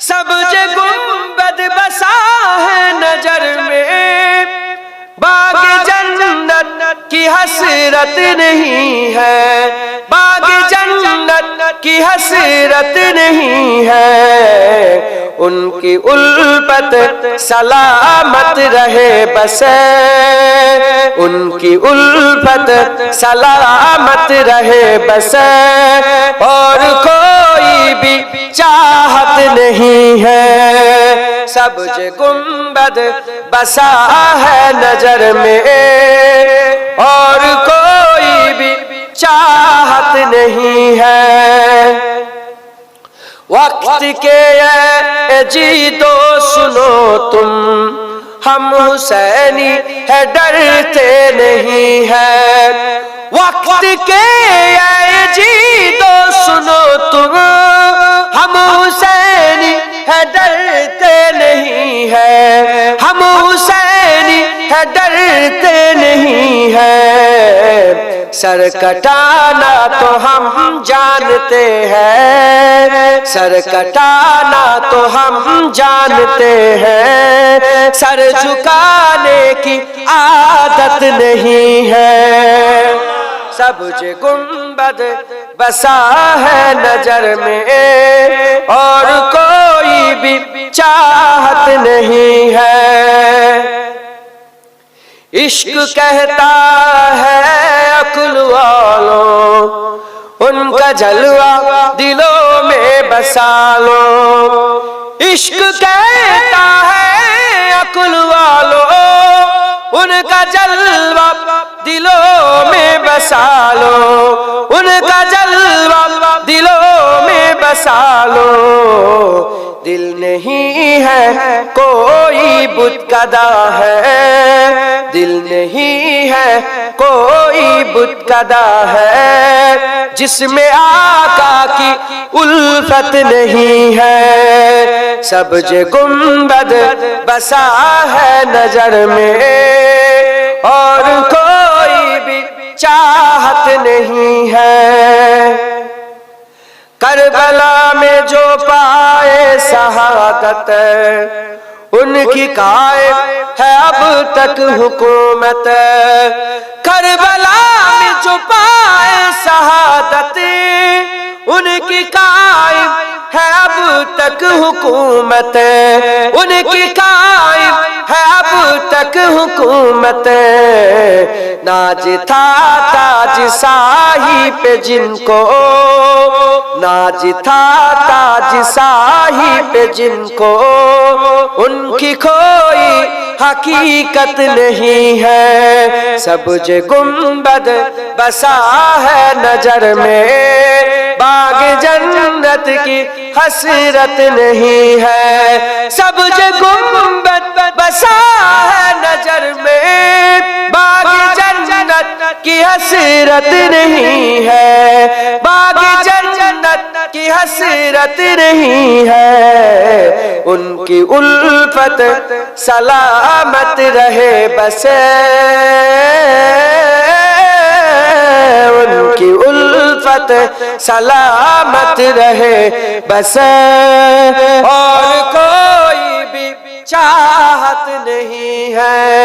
سبج گنبد بسا ہے نظر میں۔ باغ جنت کی حسرت نہیں ہے۔ باغ جنت کی حسرت نہیں ہے۔ ان کی الفت سلامت رہے بس ان کی الفت سلامت رہے بس اور کوئی بھی ہے سبج گنبد بسا ہے نظر میں اور کوئی بھی چاہت نہیں ہے۔ وقت کے اے جی دو سنو تم، ہم حسینی ہے، ڈرتے نہیں ہے۔ وقت کے اے جی دو سنو تم سر کٹانا تو ہم جانتے ہیں۔ سر کٹانا تو ہم جانتے ہیں۔ سر جھکانے کی عادت نہیں ہے۔ سبج گنبد بسا ہے نظر میں، اور کوئی بھی چاہت نہیں ہے۔ عشق کہتا ہے عقل والوں، ان کا جلوہ دلوں میں بسا لو۔ عشق کہتا ہے عقل والوں، ان کا جلوہ دلوں میں بسا لو۔ ان کا جلوہ دلوں میں بسا لو۔ دل نہیں ہے کوئی بت کدا ہے۔ دل نہیں ہے، کوئی بت کدا ہے۔ جس میں آقا کی الفت نہیں ہے۔ سبج گنبد بسا ہے نظر میں۔ اور کوئی بھی چاہت نہیں ہے۔ کربلا میں جو پائے شہادت ان کی قائم ہے اب تک حکومت۔ کربلا میں جو پائے شہادت ان کی قائم ہے اب تک حکومت۔ ان کی قائم تک حکومت ناج تھا تاج ساہی پہ جن کو ناج تھا تاج ساہی پہ جن کو ان کی کوئی حقیقت نہیں ہے۔ سبج گنبد بسا ہے نظر میں۔ باغ جنت کی حسرت نہیں ہے۔ سبج گنبد بسا ہے نظر میں، باغ جنت کی حسرت نہیں ہے۔ باغ جنت کی حسرت نہیں ہے۔ ان کی الفت سلامت رہے بس الفت سلامت رہے بس اور کوئی بھی چاہت نہیں ہے۔